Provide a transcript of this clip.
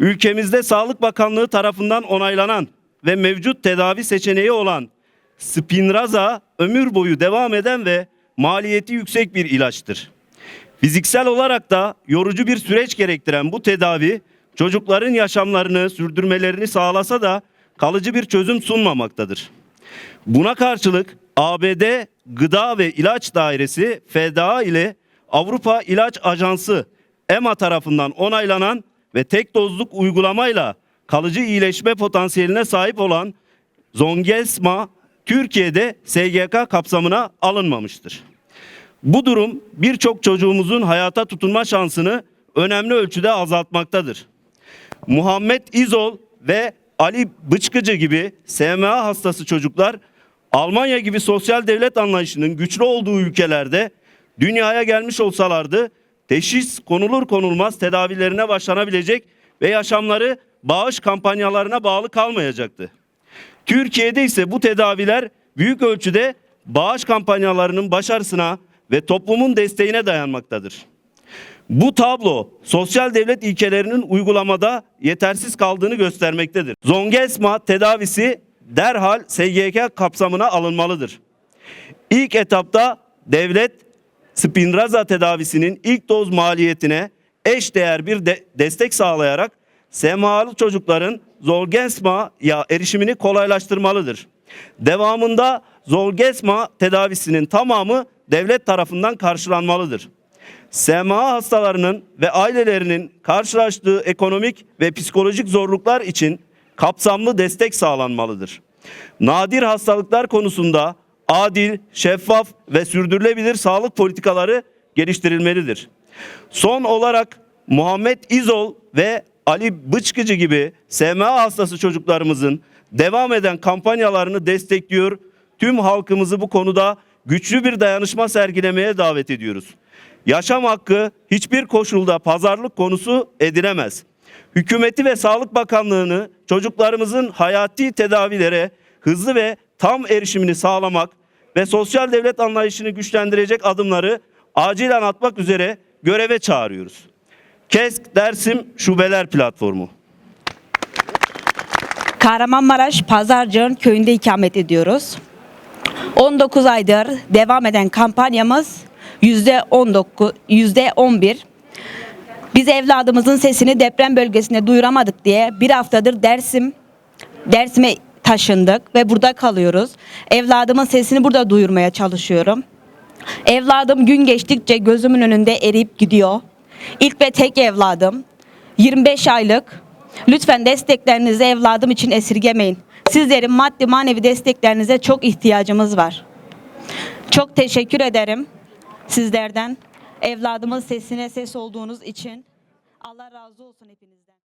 ülkemizde Sağlık Bakanlığı tarafından onaylanan ve mevcut tedavi seçeneği olan Spinraza ömür boyu devam eden ve maliyeti yüksek bir ilaçtır. Fiziksel olarak da yorucu bir süreç gerektiren bu tedavi çocukların yaşamlarını sürdürmelerini sağlasa da kalıcı bir çözüm sunmamaktadır. Buna karşılık ABD Gıda ve İlaç Dairesi FDA ile Avrupa İlaç Ajansı EMA tarafından onaylanan ve tek dozluk uygulamayla kalıcı iyileşme potansiyeline sahip olan Zongelsma Türkiye'de SGK kapsamına alınmamıştır. Bu durum birçok çocuğumuzun hayata tutunma şansını önemli ölçüde azaltmaktadır. Muhammed İzol ve Ali Bıçkıcı gibi SMA hastası çocuklar Almanya gibi sosyal devlet anlayışının güçlü olduğu ülkelerde dünyaya gelmiş olsalardı teşhis konulur konulmaz tedavilerine başlanabilecek ve yaşamları bağış kampanyalarına bağlı kalmayacaktı. Türkiye'de ise bu tedaviler büyük ölçüde bağış kampanyalarının başarısına ve toplumun desteğine dayanmaktadır. Bu tablo sosyal devlet ilkelerinin uygulamada yetersiz kaldığını göstermektedir. Zongelsma tedavisi derhal SGK kapsamına alınmalıdır. İlk etapta devlet Spinraza tedavisinin ilk doz maliyetine eş değer bir de- destek sağlayarak SMA'lı çocukların Zolgensma'ya erişimini kolaylaştırmalıdır. Devamında Zolgensma tedavisinin tamamı devlet tarafından karşılanmalıdır. SMA hastalarının ve ailelerinin karşılaştığı ekonomik ve psikolojik zorluklar için kapsamlı destek sağlanmalıdır. Nadir hastalıklar konusunda adil, şeffaf ve sürdürülebilir sağlık politikaları geliştirilmelidir. Son olarak Muhammed İzol ve Ali Bıçkıcı gibi SMA hastası çocuklarımızın devam eden kampanyalarını destekliyor. Tüm halkımızı bu konuda güçlü bir dayanışma sergilemeye davet ediyoruz. Yaşam hakkı hiçbir koşulda pazarlık konusu edilemez. Hükümeti ve Sağlık Bakanlığı'nı çocuklarımızın hayati tedavilere hızlı ve tam erişimini sağlamak ve sosyal devlet anlayışını güçlendirecek adımları acilen atmak üzere göreve çağırıyoruz. KESK Dersim Şubeler Platformu. Kahramanmaraş Pazarcık'ın köyünde ikamet ediyoruz. 19 aydır devam eden kampanyamız %19, %11. Biz evladımızın sesini deprem bölgesinde duyuramadık diye bir haftadır Dersim Dersim'e taşındık ve burada kalıyoruz. Evladımın sesini burada duyurmaya çalışıyorum. Evladım gün geçtikçe gözümün önünde eriyip gidiyor. İlk ve tek evladım. 25 aylık. Lütfen desteklerinizi evladım için esirgemeyin. Sizlerin maddi manevi desteklerinize çok ihtiyacımız var. Çok teşekkür ederim sizlerden. Evladımın sesine ses olduğunuz için. Allah razı olsun hepinizden.